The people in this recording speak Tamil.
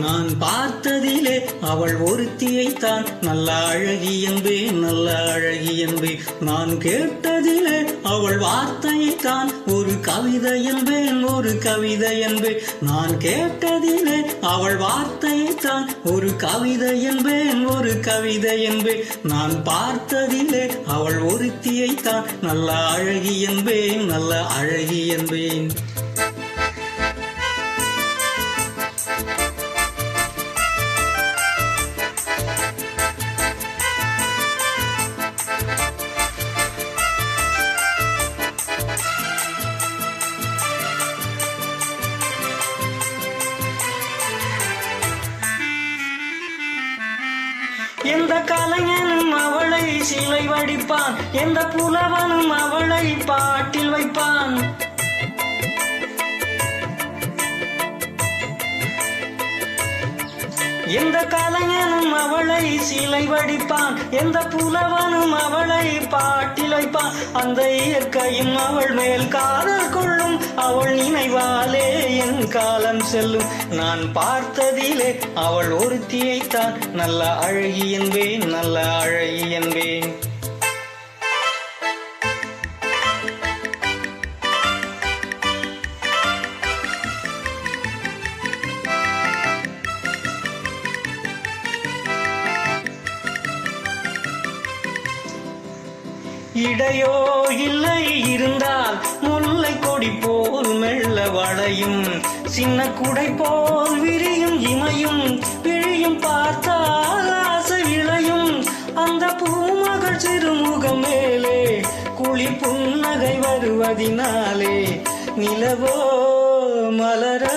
நான் பார்த்ததிலே அவள் ஒருத்தியைத்தான் நல்ல அழகி என்பே நல்ல அழகி என்பே நான் கேட்டதிலே அவள் வார்த்தையைத்தான் ஒரு கவிதை என்பேன் ஒரு கவிதை என்பே நான் கேட்டதிலே அவள் வார்த்தையைத்தான் ஒரு கவிதை என்பேன் ஒரு கவிதை என்பே நான் பார்த்ததிலே அவள் ஒருத்தியைத்தான் நல்ல அழகி என்பேன் நல்ல அழகி என்பேன். கலைஞனும் அவளை சிலை வடிப்பான். எந்த புலவனும் அவளை பாட்டில் வைப்பான். எந்த கலைஞனும் அவளை சிலை வடிப்பான். எந்த புலவனும் அவளை பாட்டில் வைப்பான். அந்த இயற்கையும் அவள் மேல் காதல் கொள்ளும். அவள் நினைவாலே காலம் செல்லும். நான் பார்த்ததிலே அவள் ஒருத்தியைத்தான். நல்ல அழகி என்பேன் நல்ல அழகி என்பேன். இடையோ இல்லை சின்ன குடை போல் விரியும் இமையும் பிழியும் பார்த்தால் ஆசை இளையும் அந்த பூமகள் சிறுமுகம் மேலே குழி புன்னகை வருவதினாலே நிலவோ மலரோ.